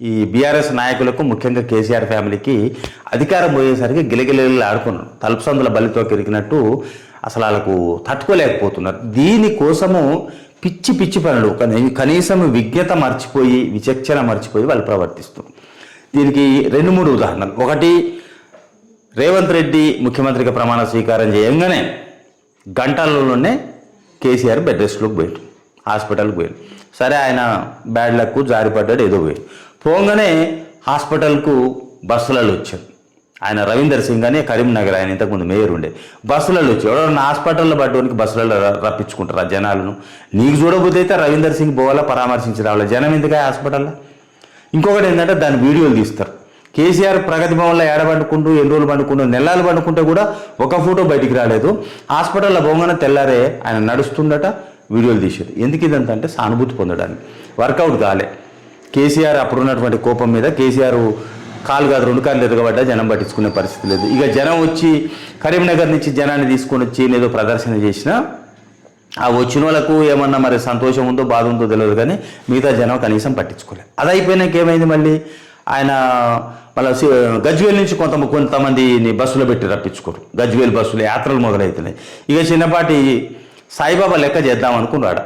ఈ బీఆర్ఎస్ నాయకులకు ముఖ్యంగా కేసీఆర్ ఫ్యామిలీకి అధికారం పోయేసరికి గిలగిలగిలు ఆడుకున్నారు. తలుపుసందుల బలితో కిరికినట్టు అసలు వాళ్ళకు తట్టుకోలేకపోతున్నారు. దీనికోసము పిచ్చి పిచ్చి పనులు. కనీసం విజ్ఞత మర్చిపోయి విచక్షణ మర్చిపోయి వాళ్ళు ప్రవర్తిస్తున్నారు. దీనికి రెండు మూడు ఉదాహరణలు. ఒకటి రేవంత్ రెడ్డి ముఖ్యమంత్రిగా ప్రమాణ స్వీకారం చేయంగానే గంటలలోనే కేసీఆర్ బెడ్ రెస్ట్లోకి పోయాడు. హాస్పిటల్కి పోయాడు. సరే ఆయన బ్యాడ్ లక్ జారిపడ్డాడు ఏదో పోయాడు. పోగానే హాస్పిటల్కు బస్సులలో వచ్చాడు ఆయన రవీందర్ సింగ్ అని కరీంనగర్ ఆయన ఇంతకుముందు మేయర్ ఉండే. బస్సులలో వచ్చి ఎవడన్నా హాస్పిటల్లో పడ్డానికి బస్సులలో రప్పించుకుంటారు ఆ జనాలను? నీకు చూడబోతే అయితే రవీందర్ సింగ్ పోవాలా పరామర్శించి రావాలి? జనం ఎందుకు హాస్పిటల్లో? ఇంకొకటి ఏంటంటే దాని వీడియోలు తీస్తారు. కేసీఆర్ ప్రగతి భవన్లో ఏడ పండుకుంటూ ఎన్ని రోజులు పండుకుంటూ నెలలు పండుకుంటే కూడా ఒక ఫోటో బయటికి రాలేదు. హాస్పిటల్లో పోగానే తెల్లారే ఆయన నడుస్తుండట వీడియోలు తీసేది ఎందుకు ఇదంతా అంటే సానుభూతి పొందడానికి. వర్కౌట్ కాలే. కేసీఆర్ అప్పుడున్నటువంటి కోపం మీద కేసీఆర్ కాలు కాదు రెండు కాళ్ళు ఎరగబడ్డా జనం పట్టించుకునే పరిస్థితి లేదు. ఇక జనం వచ్చి కరీంనగర్ నుంచి జనాన్ని తీసుకొని వచ్చి ఏదో ప్రదర్శన చేసినా ఆ వచ్చిన వాళ్ళకు ఏమన్నా మరి సంతోషం ఉందో బాధ ఉందో తెలియదు కానీ మిగతా జనం కనీసం పట్టించుకోలేదు. అది అయిపోయినాక ఏమైంది మళ్ళీ? ఆయన మళ్ళీ గజ్వేల్ నుంచి కొంత కొంతమందిని బస్సులో పెట్టి రప్పించుకోరు. గజ్వేల్ బస్సులు యాత్రలు మొదలవుతున్నాయి ఇక చిన్నపాటి సాయిబాబా లెక్క చేద్దాం అనుకున్నాడు.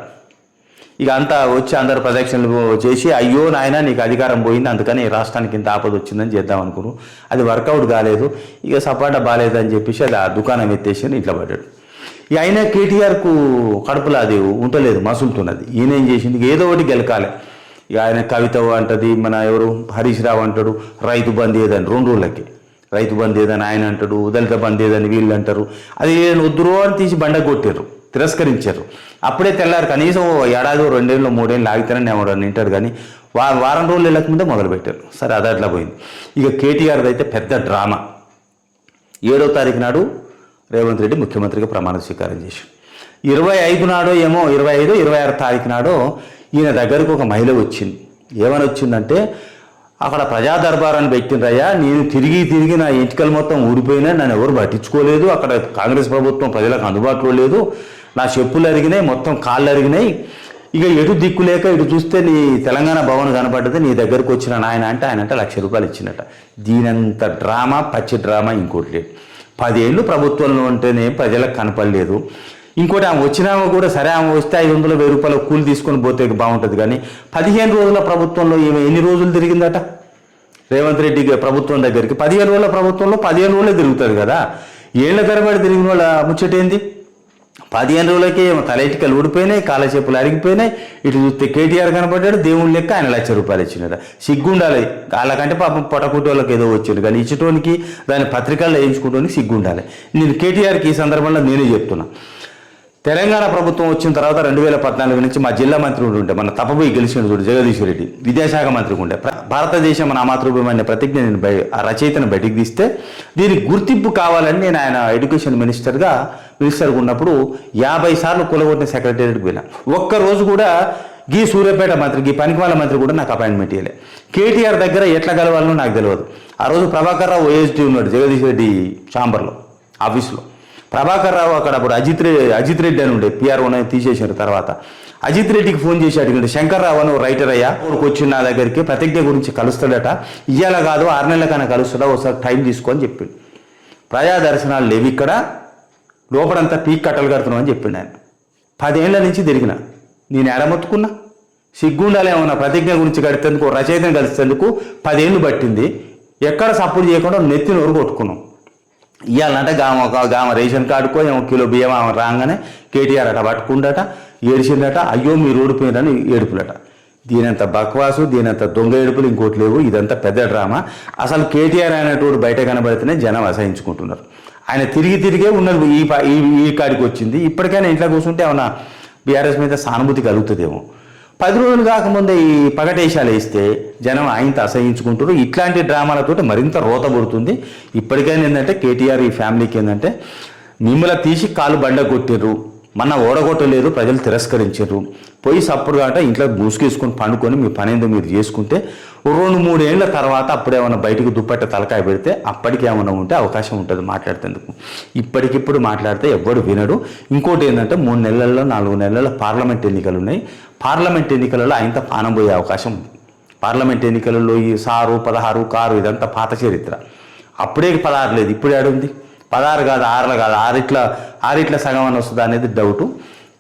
ఇక అంతా వచ్చి అందరు ప్రదక్షిణలు చేసి అయ్యో నాయన నీకు అధికారం పోయింది అందుకని రాష్ట్రానికి ఇంత ఆపద వచ్చిందని చేద్దాం అనుకున్నాను అది వర్కౌట్ కాలేదు. ఇక సపాటా బాగాలేదని చెప్పేసి అది ఆ దుకాణం ఎత్తేసి అని ఇట్లా పడ్డాడు. ఇక అయినా కేటీఆర్కు కడుపులో అది ఉండలేదు మసులుతున్నది. ఈయన ఏం చేసింది ఏదో ఒకటి గెలకాలి. ఇక ఆయన కవిత అంటది మన ఎవరు? హరీష్ రావు అంటాడు రైతు బంద్ ఏదని. రెండు రోజులకి. రైతు బంద్ ఏదని ఆయన అంటాడు దళిత బంద్ ఏదని వీళ్ళు అంటారు. అది వద్దురో అని తీసి బండ కొట్టారు తిరస్కరించారు. అప్పుడే తెల్లారు కనీసం ఓ ఏడాది రెండేళ్ళు మూడేళ్ళు ఆగితేనే ఎవడని వింటాడు కానీ వా వారం రోజులు వెళ్ళక ముందే మొదలుపెట్టారు. సరే అది అట్లా పోయింది. ఇక కేటీఆర్ది అయితే పెద్ద డ్రామా. ఏడో తారీఖు నాడు రేవంత్ రెడ్డి ముఖ్యమంత్రిగా ప్రమాణ స్వీకారం చేశాడు. ఇరవై ఐదు నాడో ఏమో ఇరవై ఐదు ఇరవై ఆరు తారీఖు నాడో ఈయన దగ్గరకు ఒక మహిళ వచ్చింది. ఏమని వచ్చిందంటే అక్కడ ప్రజా దర్బారాన్ని పెట్టిండ్రయ్యా. నేను తిరిగి తిరిగి నా ఎంటికలు మొత్తం ఊడిపోయినా నన్ను ఎవరు పట్టించుకోలేదు. అక్కడ కాంగ్రెస్ ప్రభుత్వం ప్రజలకు అందుబాటులో లేదు. నా చెప్పులు అరిగినాయి మొత్తం కాళ్ళు అరిగినాయి. ఇక ఎటు దిక్కు లేక ఇటు చూస్తే నీ తెలంగాణ భవన్ కనపడ్డది నీ దగ్గరకు వచ్చిన నాయన అంటే ఆయన అంటే లక్ష రూపాయలు ఇచ్చినట దీనంత డ్రామా పచ్చి డ్రామా ఇంకోటి లేదు. పదేళ్ళు ప్రభుత్వంలో ఉంటేనే ప్రజలకు కనపడలేదు. ఇంకోటి ఆమె వచ్చినామో కూడా సరే ఆమె వస్తే ఐదు వందల వెయ్యి రూపాయల కూలి తీసుకొని పోతే బాగుంటుంది. కానీ పదిహేను రోజుల ప్రభుత్వంలో ఈమె ఎన్ని రోజులు తిరిగిందట? రేవంత్ రెడ్డి ప్రభుత్వం దగ్గరికి. పదిహేను రోజుల ప్రభుత్వంలో పదిహేను రోజులే తిరుగుతుంది కదా. ఏళ్ళ తరబడి తిరిగిన వాళ్ళ ముచ్చటేంది పదిహేను రోజులకే ఏమో తల ఊడిపోయినాయి కాలచేపులు అరిగిపోయినాయి. ఇటు చూస్తే కేటీఆర్ కనపడ్డాడు దేవుని లెక్క ఆయన లక్ష రూపాయలు ఇచ్చినాడు. సిగ్గుండాలి. వాళ్ళకంటే పాపం పొటకుటోళ్ళకి ఏదో వచ్చిండు. కానీ ఇచ్చటోనికి దాని పత్రికల్లో వేయించుకోవడానికి సిగ్గుండాలి. నేను కేటీఆర్కి ఈ సందర్భంలో నేనే చెప్తున్నా. తెలంగాణ ప్రభుత్వం వచ్చిన తర్వాత రెండు వేల పద్నాలుగు నుంచి మా జిల్లా మంత్రి ఉండే మన తప్పబోయి గెలిచిన చూడు జగదీశ్వర్ రెడ్డి విద్యాశాఖ మంత్రి ఉండే. భారతదేశం మన మాతృభూమి అనే ప్రతిజ్ఞ నేను ఆ రచయితను బయటికి తీస్తే దీనికి గుర్తింపు కావాలని నేను ఆయన ఎడ్యుకేషన్ మినిస్టర్గా మినిస్టర్గా ఉన్నప్పుడు యాభై సార్లు కూలగొట్టిన సెక్రటేరియట్కి పోయినా. ఒక్క రోజు కూడా గీ సూర్యాపేట మంత్రి గీ పనికిమాల మంత్రి కూడా నాకు అపాయింట్మెంట్ ఇవ్వలే కేటీఆర్ దగ్గర ఎట్లా కలవాలనో నాకు తెలియదు ఆ రోజు ప్రభాకర్ రావు ఓఎస్డీ ఉన్నాడు జగదీష్ రెడ్డి ఛాంబర్లో ఆఫీస్లో. ప్రభాకర్ రావు అక్కడ అప్పుడు అజిత్ రెడ్డి అజిత్ రెడ్డి అని ఉండే పిఆర్ఓ తీసేశారు తర్వాత. అజిత్ రెడ్డికి ఫోన్ చేసి అడిగాడు శంకర్ రావు అని రైటర్ అయ్యా ఊరికి వచ్చి నా దగ్గరికి ప్రతిజ్ఞ గురించి కలుస్తాడట. ఇయ్యాల కాదు ఆరు నెలలకైనా కలుస్తాడా ఒకసారి టైం తీసుకో అని చెప్పిండు. ప్రజా దర్శనాలు లేవు ఇక్కడ. లోపలంతా పీక్ కట్టలు కడుతున్నాం అని చెప్పిండు ఆయన. పదేళ్ళ నుంచి తిరిగిన. నేను ఎడమొత్తుకున్నా సిగ్గుండాలేమన్నా ప్రతిజ్ఞ గురించి కడితేందుకు రచయితను కలిసేందుకు పదేళ్ళు పట్టింది. ఎక్కడ సపోర్ట్ చేయకుండా నెత్తి నోరు కొట్టుకున్నాం. ఇవ్వాలంటే గామ ఒక గామ రేషన్ కార్డుకో ఏమో కిలో బియ్యం ఆమె రాగానే కేటీఆర్ అట పట్టుకుండట ఏడిచిందట అయ్యో మీరు ఓడిపోయిందని ఏడుపులట. దీనంత బక్వాసు దీనంత దొంగ ఏడుపులు ఇంకోటి లేవు ఇదంతా పెద్ద డ్రామా. అసలు కేటీఆర్ అనేటోడు బయట కనబడితేనే జనం అసహించుకుంటున్నారు. ఆయన తిరిగి తిరిగే ఉన్నది ఈ ఈ ఈ కాడికి వచ్చింది. ఇప్పటికైనా ఇంట్లో కూర్చుంటే ఏమన్నా బీఆర్ఎస్ మీద సానుభూతి కలుగుతుందేమో. పది రోజులు కాకముందే ఈ పగటేశాలు వేస్తే జనం ఆయనతో అసహించుకుంటారు ఇట్లాంటి డ్రామాలతో మరింత రోత పుడుతుంది. ఇప్పటికైనా ఏంటంటే కేటీఆర్ ఈ ఫ్యామిలీకి ఏంటంటే మిమ్మల్ని తీసి కాలు బండ కొట్టిర్రు. మన ఓడగొట్టలేదు ప్రజలు తిరస్కరించారు. పోయి సప్పుడు కాట ఇంట్లో మూసుకేసుకొని పండుకొని మీ పని ఏందో మీరు చేసుకుంటే రెండు మూడేళ్ళ తర్వాత అప్పుడేమన్నా బయటకు దుప్పట్ట తలకాయ పెడితే అప్పటికి ఏమైనా ఉంటే అవకాశం ఉంటుంది మాట్లాడేందుకు. ఇప్పటికిప్పుడు మాట్లాడితే ఎవ్వడు వినడు. ఇంకోటి ఏంటంటే మూడు నెలల్లో నాలుగు నెలల్లో పార్లమెంట్ ఎన్నికలు ఉన్నాయి. పార్లమెంట్ ఎన్నికలలో ఆయనతో పానం పోయే అవకాశం ఉంది. పార్లమెంట్ ఎన్నికలలో ఈ సారు పదహారు కారు ఇదంతా పాత చరిత్ర. అప్పుడే పదహారు లేదు ఇప్పుడు ఏడుంది? పదహారు కాదు ఆరులు కాదు ఆరిట్ల ఆరిట్ల సగం అని వస్తుందా అనేది డౌటు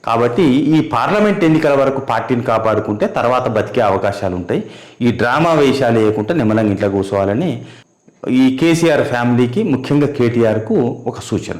కాబట్టి ఈ పార్లమెంట్ ఎన్నికల వరకు పార్టీని కాపాడుకుంటే తర్వాత బతికే అవకాశాలు ఉంటాయి. ఈ డ్రామా వేషాలు వేయకుండా నిమ్మలంగా ఇంట్లో కూర్చోవాలని ఈ కేసీఆర్ ఫ్యామిలీకి ముఖ్యంగా కేటీఆర్కు ఒక సూచన.